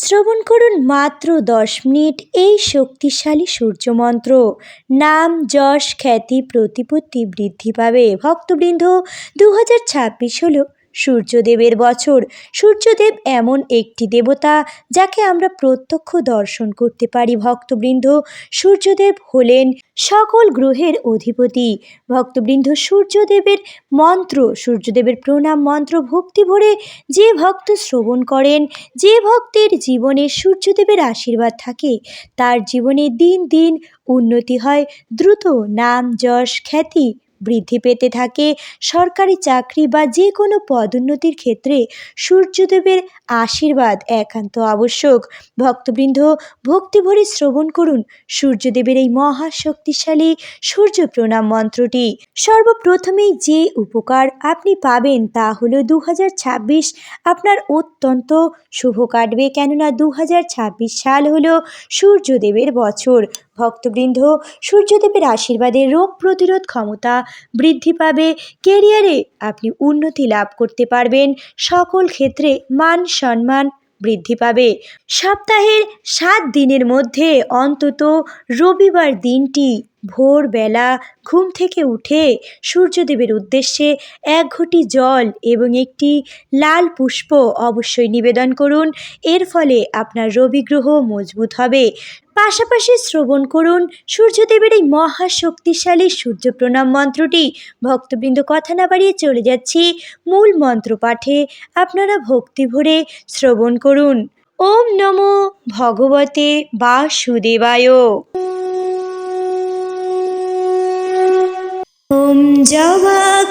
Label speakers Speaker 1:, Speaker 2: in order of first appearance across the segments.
Speaker 1: শ্রবণ করুন মাত্র দশ মিনিট এই শক্তিশালী সূর্যমন্ত্র। নাম, যশ, খ্যাতি, প্রতিপত্তি বৃদ্ধি পাবে। ভক্তবৃন্দ দু হাজার ছাব্বিশ হলো সূর্যদেবের বছর। সূর্যদেব এমন একটি দেবতা যাকে আমরা প্রত্যক্ষ দর্শন করতে পারি, ভক্তবৃন্দ। সূর্যদেব হলেন সকল গ্রহের অধিপতি। ভক্তবৃন্দ সূর্যদেবের মন্ত্র, সূর্যদেবের প্রণাম মন্ত্র ভক্তি ভরে যে ভক্ত শ্রবণ করেন, যে ভক্তের জীবনে সূর্যদেবের আশীর্বাদ থাকে, তার জীবনে দিন দিন উন্নতি হয়। দ্রুত নাম, যশ, খ্যাতি বৃদ্ধি পেতে থাকে। সরকারি চাকরি বা যে কোনো পদোন্নতির ক্ষেত্রে সূর্যদেবের আশীর্বাদ একান্ত আবশ্যক। ভক্তবৃন্দ, ভক্তিভরে শ্রবণ করুন সূর্যদেবের এই মহাশক্তিশালী সূর্য প্রণাম মন্ত্রটি। সর্বপ্রথমেই যে উপকার আপনি পাবেন তা হলো দু আপনার অত্যন্ত শুভ কাটবে। কেননা দু হাজার ছাব্বিশ সাল হল সূর্যদেবের বছর। ভক্তবৃন্দ, সূর্যদেবের আশীর্বাদে রোগ প্রতিরোধ ক্ষমতা বৃদ্ধি পাবে। কেরিয়ারে আপনি উন্নতি লাভ করতে পারবেন। সকল ক্ষেত্রে মান সম্মান বৃদ্ধি পাবে। সপ্তাহের সাত দিনের মধ্যে অন্তত রবিবার দিনটি ভোরবেলা ঘুম থেকে উঠে সূর্যদেবের উদ্দেশ্যে এক ঘটি জল এবং একটি লাল পুষ্প অবশ্যই নিবেদন করুন। এর ফলে আপনার রবি গ্রহ মজবুত হবে। পাশাপাশি শ্রবণ করুন সূর্যদেবের এই মহাশক্তিশালী সূর্য প্রণাম মন্ত্রটি। ভক্তবৃন্দ, কথা না বাড়িয়ে চলে যাচ্ছি মূল মন্ত্র পাঠে আপনারা ভক্তি ভরে শ্রবণ করুন। ওম নমো ভগবতে বাসুদেবায়। ॐ जवाकुसुमशङ्काशं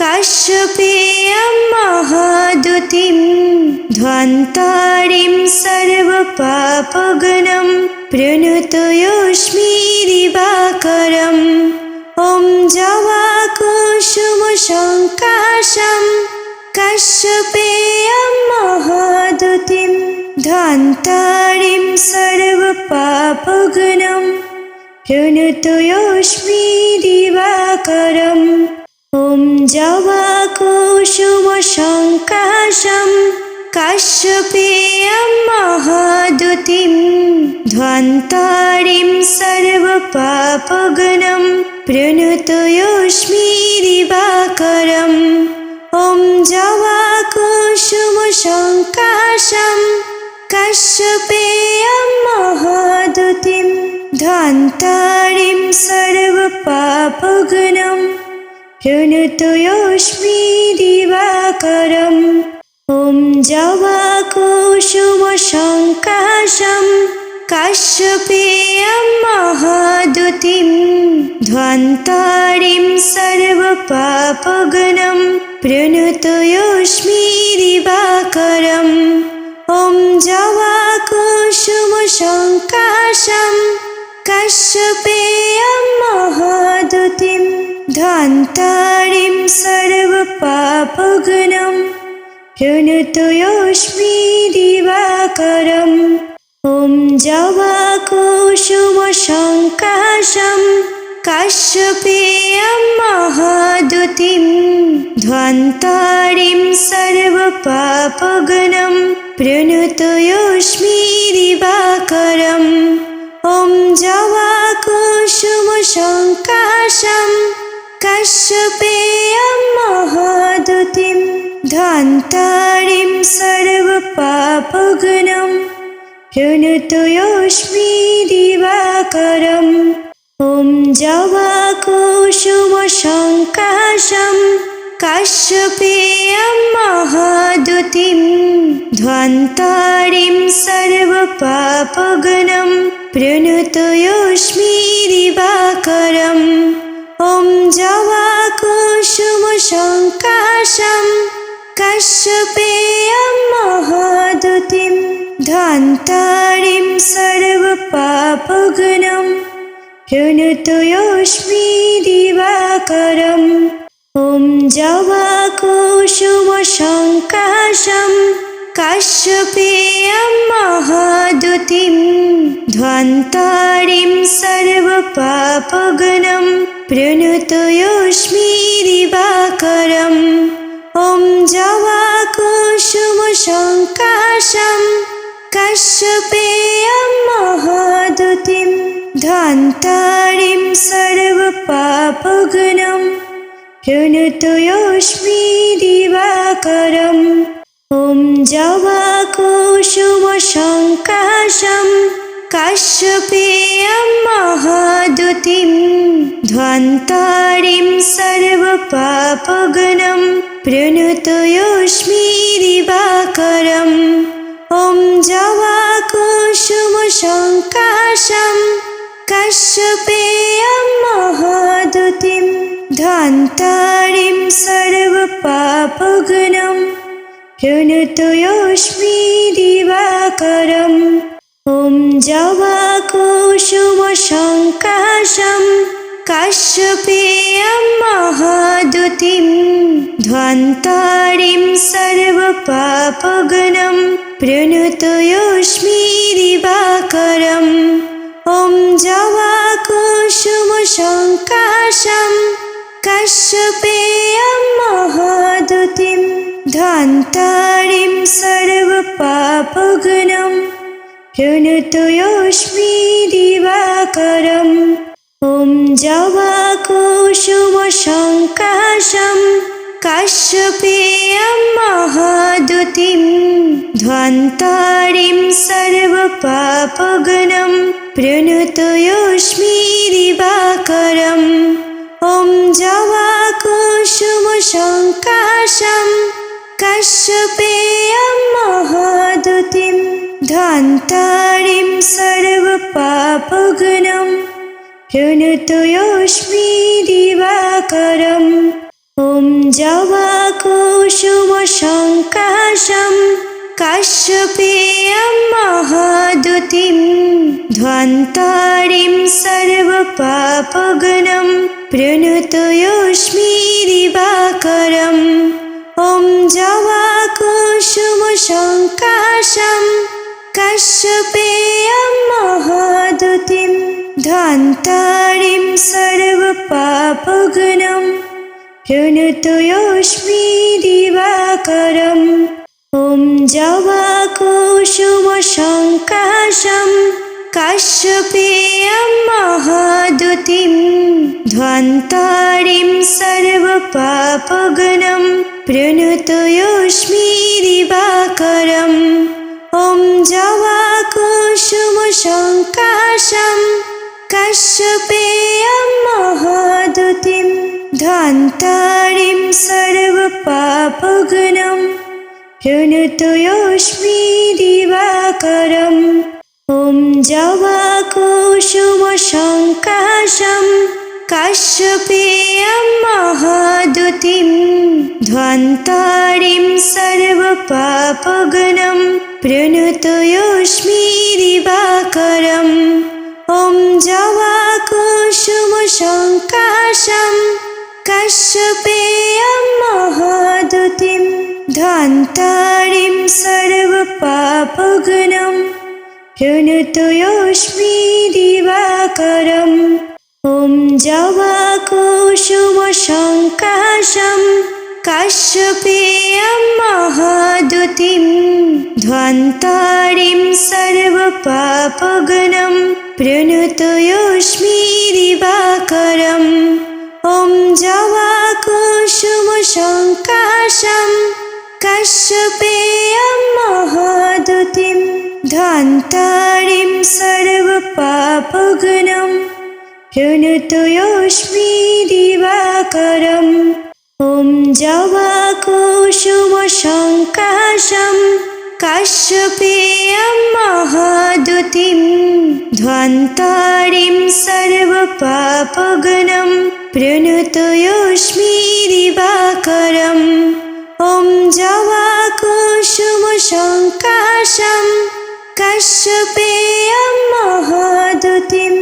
Speaker 1: काश्यपेयं महादुतिं ध्वन्तारिं सर्वपापगणं प्रणतयोस्मि दिवाकरम् ॐ जवाकुसुमशङ्काशं काश्यपेयं महादुतिं ध्वन्तारिं सर्वपापगणम् प्रणतोऽस्मि दिवाकरम् ॐ जवाकुसुमशङ्काशं काश्यपेयं महादुतिं ध्वन्तारिं सर्वपापगणं प्रणतोऽस्मि दिवाकरम् ॐ जवाकुसुमशङ्काशं काश्यपेयं महादुतिं ध्वन्तारिं सर्वपापगणं प्रणतोऽस्मि दिवाकरम् ॐ जवाकुसुमशङ्काशं काश्यपेयं महादुतिं ध्वन्तारिं सर्वपापगणं प्रणतोऽस्मि दिवाकरम् ॐ जवाकुसुमशङ्काशं काश्यपेयं महादुतिं ध्वन्तारिं सर्वपापगणं प्रणतोऽस्मि दिवाकरम् ॐ जवाकुसुमशङ्काशं काश्यपेयं महादुतिं ध्वन्तारिं सर्वपापगणं प्रणतोऽस्मि दिवाकरम् ॐ जवाकुसुमशङ्काशं काश्यपेयं महादुतिं ध्वन्तारिं सर्वपापगणं प्रणतोऽस्मि दिवाकरम् ॐ जवाकुसुमशङ्काशं काश्यपेयं महादुतिं ध्वन्तारिं सर्वपापगणं प्रणतोऽस्मि दिवाकरम् ॐ जवाकुसुमशङ्काशं काश्यपेयं महादुतिं ध्वन्तारिं सर्वपापगणं प्रणतोऽस्मि दिवाकरम् ॐ जवाकुसुमशङ्काशं काश्यपेयं महादुतिं ध्वन्तारिं सर्वपापगणं प्रणतोऽस्मि दिवाकरम् ॐ जवाकुसुम शुमशङ्काशं कश्यपेयं महादुतिं ध्वान्तारिं सर्वपापगुणं प्रणतोऽस्मि दिवाकरम् ॐ जवाकुसुमशङ्काशं काश्यपेयं महादुतिं ध्वान्तारिं सर्वपापगुणं प्रणतोऽस्मि दिवाकरम् ॐ जवाकुसुमशङ्काशं काश्यपेयं महादुतिं ध्वान्तारिं सर्वपापगुणं प्रणतोऽस्मि दिवाकरम् ॐ जवाकुसुमशङ्काशं काश्यपेयं महादुतिं ध्वान्तारिं सर्वपापगुणं प्रणतोऽस्मि दिवाकरम् ॐ जवाकुसुमशङ्काशं काश्यपेयं महादुतिं ध्वान्तारिं सर्वपापगुणं प्रणतोऽस्मि दिवाकरम् ॐ जवाकुसुमशङ्काशं काश्यपेयं महादुतिं ध्वान्तारिं सर्वपापगुणं प्रणतोऽस्मि दिवाकरम् ॐ जवाकुसुमशङ्काशं काश्यपेयं महादुतिं ध्वान्तारिं सर्वपापगुणं प्रणतोऽस्मि दिवाकरम् ॐ जवाकुसुमशङ्काशं काश्यपेयं महादुतिं ध्वान्तारिं सर्वपापगुणं प्रणतोऽस्मि दिवाकरम् ॐ जवाकुसुमशङ्काशं काश्यपेयं महादुतिं ध्वान्तारिं सर्वपापगुणं प्रणतोऽस्मि दिवाकरम् ॐ जवाकुसुमशङ्काशं काश्यपेयं महादुतिं ध्वान्तारिं सर्वपापगुणं प्रणतोऽस्मि दिवाकरम् ॐ जवाकुसुमशङ्काशं काश्यपेयं महादुतिं ध्वान्तारिं सर्वपापगुणं प्रणतोऽस्मि दिवाकरम् ॐ जवाकुसुमशङ्काशं काश्यपेयं महादुतिं ध्वान्तारिं सर्वपापगुणं प्रणतोऽस्मि दिवाकरम् ॐ जवाकुसुमशङ्काशं काश्यपेयं महादुतिं ध्वान्तारिं सर्वपापगुणं प्रणतोऽस्मि दिवाकरम् ॐ जवाकुसुमशङ्काशं काश्यपेयं महादुतिं ध्वान्तारिं सर्वपापगुणं प्रणतोऽस्मि दिवाकरम् ॐ जवाकुसुमशङ्काशं काश्यपेयं महादुतिं ध्वान्तारिं सर्वपापगुणं प्रणतोऽस्मि दिवाकरम् ॐ जवाकुसुमशङ्काशं काश्यपेयं महादुतिं ध्वान्तारिं सर्वपापगुणं प्रणतोऽस्मि काश्यपेयं महादुतिं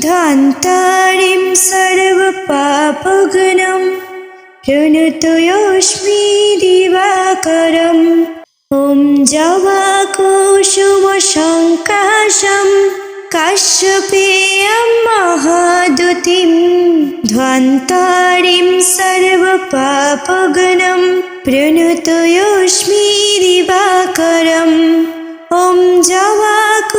Speaker 1: ध्वान्तारिं सर्वपापगुणं प्रणतोऽस्मि दिवाकरम् ॐ जवाकुसुमशङ्काशं काश्यपेयं महादुतिं ध्वान्तारिं सर्वपापगुणं प्रणतोऽस्मि दिवाकरम् ॐ जवाकुसुमशङ्काशं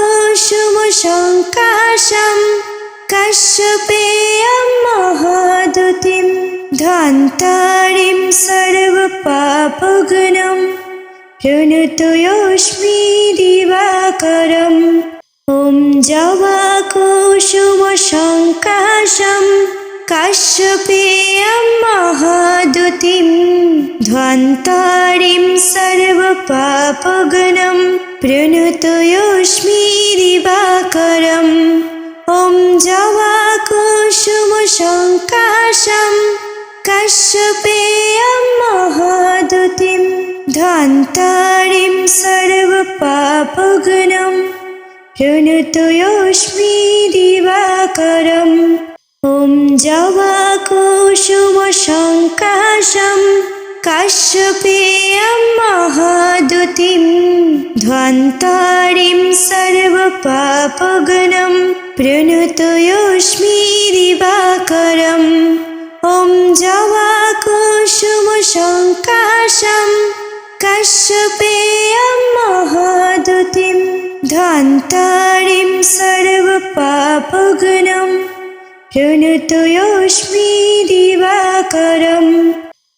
Speaker 1: कश्यपेयं महादुतिं ध्वान्तारिं सर्वपापघ्नं प्रणुतयोष्मि दिवाकरम् ॐ जवाकुसुमशङ्काशं काश्यपेयं महादुतिं ध्वान्तारिं सर्वपापगुणं प्रणतोऽस्मि दिवाकरम् ॐ जवाकुसुमशङ्काशं काश्यपेयं महादुतिं ध्वान्तारिं सर्वपापगुणं प्रणतोऽस्मि दिवाकरम् ॐ जवाकुसुमशङ्काशं काश्यपेयं महादुतिं ध्वान्तारिं सर्वपापगुणं प्रणतोऽस्मि दिवाकरम् ॐ जवाकुसुमशङ्काशं काश्यपेयं महादुतिं ध्वान्तारिं सर्वपापगुणं प्रणतोऽस्मि दिवाकरम्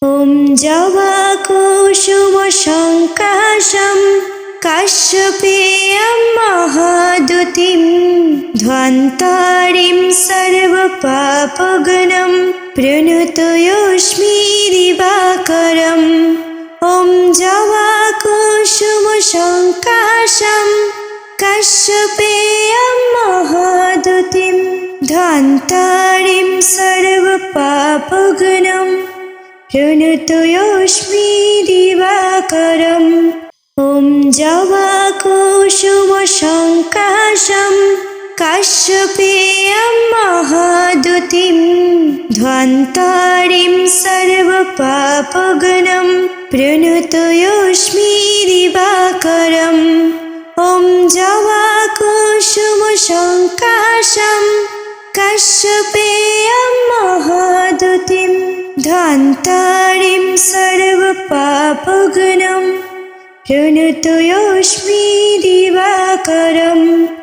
Speaker 1: ॐ जवाकुसुमशङ्काशं काश्यपेयं महादुतिं ध्वान्तारिं सर्वपापगुणं प्रणतोऽस्मि दिवाकरम् ॐ जवाकुसुमशङ्काशं काश्यपेयं महादुतिं ध्वान्तारिं प्रणतोऽस्मि दिवाकरम् ॐ जवाकुसुमशङ्काशं काश्यपेयं महादुतिं ध्वान्तारिं सर्वपापगुणं प्रणतोऽस्मि दिवाकरम् ॐ जवाकुसुमशङ्काशं काश्यपेयं महादुतिं क्षान्तारिं सर्वपापघ्नं प्रणतयोऽस्मि दिवाकरम्।